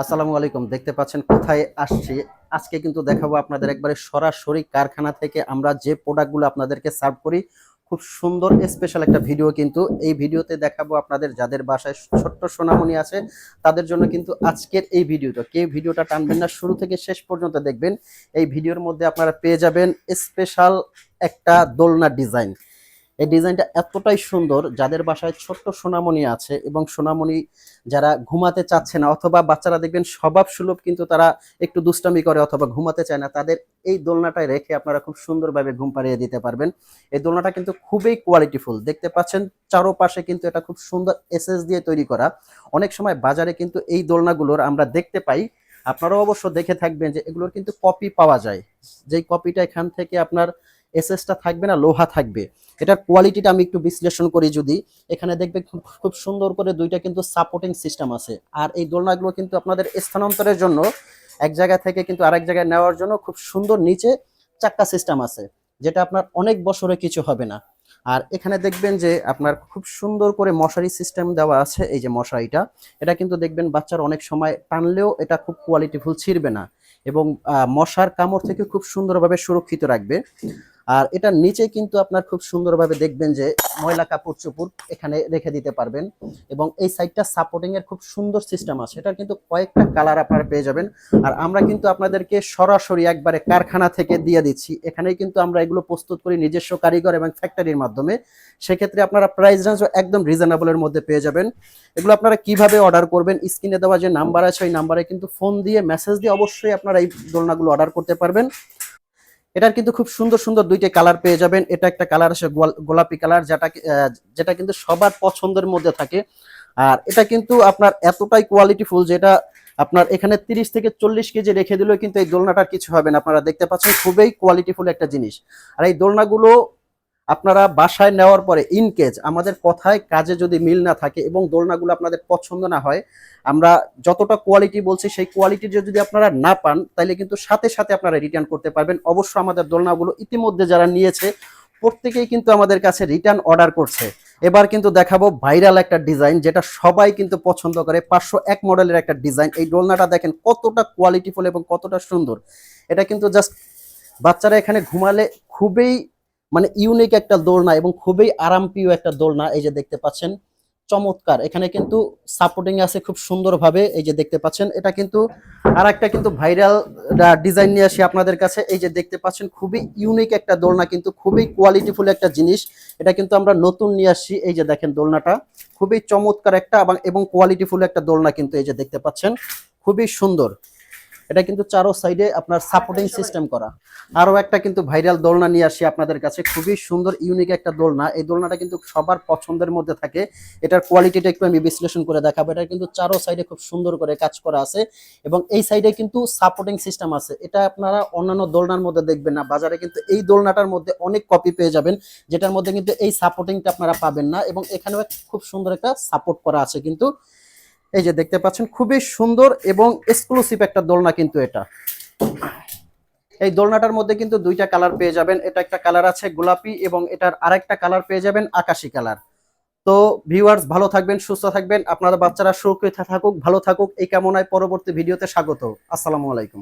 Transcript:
আসসালামু আলাইকুম, দেখতে পাচ্ছেন কোথায় আসছি? আজকে কিন্তু দেখাবো আপনাদের একবারে সরাসরি কারখানা থেকে আমরা যে প্রোডাক্টগুলো আপনাদেরকে সার্ভ করি। খুব সুন্দর স্পেশাল একটা ভিডিও কিন্তু। এই ভিডিওতে দেখাবো আপনাদের যাদের বাসায় ছোট্ট সোনামণি আছে, তাদের জন্য কিন্তু আজকের এই ভিডিওটা কে ভিডিওটা টানবেন না, শুরু থেকে শেষ পর্যন্ত দেখবেন। এই ভিডিওর মধ্যে আপনারা পেয়ে যাবেন স্পেশাল একটা দোলনা ডিজাইন এই ডিজাইনটা এতটাই সুন্দর, যাদের বাসায় ছোট্ট সোনামণি আছে এবং সোনামণি যারা ঘুমাতে চাচ্ছে না অথবা বাচ্চারা দেখবেন স্বভাব সুলভ কিন্তু তারা একটু দুষ্টামি করে অথবা ঘুমাতে চায় না, তাদের এই দোলনাটায় রেখে আপনারা খুব সুন্দরভাবে ঘুম পাড়িয়ে দিতে পারবেন। এই দোলনাটা কিন্তু খুবই কোয়ালিটিফুল দেখতে পাচ্ছেন চারোপাশে কিন্তু এটা খুব সুন্দর এসএস দিয়ে তৈরি করা। অনেক সময় বাজারে কিন্তু এই দোলনাগুলোর আমরা দেখতে পাই, আপনারাও অবশ্য দেখে থাকবেন যে এগুলোর কিন্তু কপি পাওয়া যায়। যেই কপিটা এখান থেকে আপনার এসএসটা থাকবে না, লোহা থাকবে। এটার কোয়ালিটিটা আমি একটু বিশ্লেষণ করি যদি। এখানে দেখবে খুব সুন্দর করে দুইটা কিন্তু সাপোর্টিং সিস্টেম আছে। আর এই দোলনাগুলো কিন্তু আপনাদের স্থানান্তরের জন্য, এক জায়গা থেকে কিন্তু আরেক জায়গায় নেওয়ার জন্য খুব সুন্দর নিচে চাক্কা সিস্টেম আছে, যেটা আপনার অনেক বছরে কিছু হবে না। আর এখানে দেখবেন যে আপনার খুব সুন্দর করে মশারি সিস্টেম দেওয়া আছে, এই যে মশারিটা। এটা কিন্তু দেখবেন বাচ্চার অনেক সময় টানলেও এটা খুব কোয়ালিটিফুল ছিঁড়বে না। এবং মশার কামড় থেকে খুব সুন্দরভাবে সুরক্ষিত রাখবে। আর এটার নিচে কিন্তু আপনার খুব সুন্দরভাবে দেখবেন যে ময়লা কাপড় চোপড় এখানে রেখে দিতে পারবেন এবং এই সাইডটা সাপোর্টিং এর খুব সুন্দর সিস্টেম আছে। এটার কিন্তু কয়েকটা কালার আপনারা পেয়ে যাবেন। আর আমরা কিন্তু আপনাদেরকে সরাসরি একবারে কারখানা থেকে দিয়ে দিচ্ছি। এখানেই কিন্তু আমরা এগুলো প্রস্তুত করি নিজস্ব কারিগর এবং ফ্যাক্টরির মাধ্যমে। সেক্ষেত্রে আপনারা প্রাইস রেঞ্জ একদম রিজনেবলের মধ্যে পেয়ে যাবেন। এগুলো আপনারা কীভাবে অর্ডার করবেন? স্ক্রিনে দেওয়া যে নাম্বার আছে, ওই নাম্বারে কিন্তু ফোন দিয়ে মেসেজ দিয়ে অবশ্যই আপনারা এই দোলনাগুলো অর্ডার করতে পারবেন। এটার কিন্তু খুব সুন্দর সুন্দর দুইটা কালার পেয়ে যাবেন। এটা একটা কালার আছে গোল- গোলাপি কালার, যেটা যেটা কিন্তু সবার পছন্দের মধ্যে থাকে। আর এটা কিন্তু আপনার এতটাই কোয়ালিটিফুল যেটা আপনার এখানে তিরিশ থেকে চল্লিশ কেজি রেখে দিলেও কিন্তু এই দোলনাটার কিছু হবে না। আপনারা দেখতে পাচ্ছেন খুবই কোয়ালিটিফুল একটা জিনিস। আর এই দোলনাগুলো আপনারা বাসায় নেওয়ার পরে ইন কেজ আমাদের কথায় কাজে যদি মিল না থাকে এবং দোলনাগুলো আপনাদের পছন্দ না হয়, আমরা যতটা কোয়ালিটি বলছি সেই কোয়ালিটি যদি আপনারা না পান তাহলে কিন্তু সাথে সাথে আপনারা রিটার্ন করতে পারবেন। অবশ্য আমাদের দোলনাগুলো ইতিমধ্যে যারা নিয়েছে, প্রত্যেকেই কিন্তু আমাদের কাছে রিটার্ন অর্ডার করছে। এবার কিন্তু দেখাবো ভাইরাল একটা ডিজাইন যেটা সবাই কিন্তু পছন্দ করে, পাঁচশো এক মডেলের একটা ডিজাইন এই দোলনাটা দেখেন কতটা কোয়ালিটিফুল এবং কতটা সুন্দর। এটা কিন্তু জাস্ট বাচ্চারা এখানে ঘুমালে খুবই মানে ইউনিক একটা দোলনা এবং খুবই আরামপ্রিয় একটা দোলনা, এই যে দেখতে পাচ্ছেন। চমৎকার। এখানে কিন্তু সাপোর্টিং আছে খুব সুন্দরভাবে, এই যে দেখতে পাচ্ছেন। এটা কিন্তু আর একটা কিন্তু ভাইরাল ডিজাইন নিয়ে আসি আপনাদের কাছে। এই যে দেখতে পাচ্ছেন, খুবই ইউনিক একটা দোলনা, কিন্তু খুবই কোয়ালিটিফুল একটা জিনিস। এটা কিন্তু আমরা নতুন নিয়ে আসছি, এই যে দেখেন দোলনাটা। খুবই চমৎকার একটা এবং কোয়ালিটিফুল একটা দোলনা কিন্তু এই যে দেখতে পাচ্ছেন। খুবই সুন্দর। এটা কিন্তু চারো সাইডে আপনার সাপোর্টিং সিস্টেম করা। আরও একটা কিন্তু ভাইরাল দোলনা নিয়ে আসি আপনাদের কাছে। খুবই সুন্দর ইউনিক একটা দোলনা। এই দোলনাটা কিন্তু সবার পছন্দের মধ্যে থাকে। এটার কোয়ালিটিটা একটু আমি বিশ্লেষণ করে দেখাবো। এটা কিন্তু চারো সাইডে খুব সুন্দর করে কাজ করা আছে। এবং এই সাইডে কিন্তু সাপোর্টিং সিস্টেম আছে। এটা আপনারা অন্যান্য দোলনার মধ্যে দেখবেন না। বাজারে কিন্তু এই দোলনাটার মধ্যে অনেক কপি পেয়ে যাবেন। যেটার মধ্যে কিন্তু এই সাপোর্টিংটা আপনারা পাবেন না। এবং এখানেও খুব সুন্দর একটা সাপোর্ট করা আছে কিন্তু। এই যে দেখতে পাচ্ছেন, খুবই সুন্দর এবং এক্সক্লুসিভ একটা দোলনা কিন্তু এটা। এই দোলনাটার মধ্যে কিন্তু দুইটা কালার পেয়ে যাবেন। এটা একটা কালার আছে গোলাপি এবং এটার আরেকটা কালার পেয়ে যাবেন আকাশি কালার তো ভিউয়ার্স ভালো থাকবেন, সুস্থ থাকবেন। আপনারা বাচ্চারা সুরক্ষিত থাকুক, ভালো থাকুক। এই কামনায় পরবর্তী ভিডিওতে স্বাগত। আসসালামু আলাইকুম।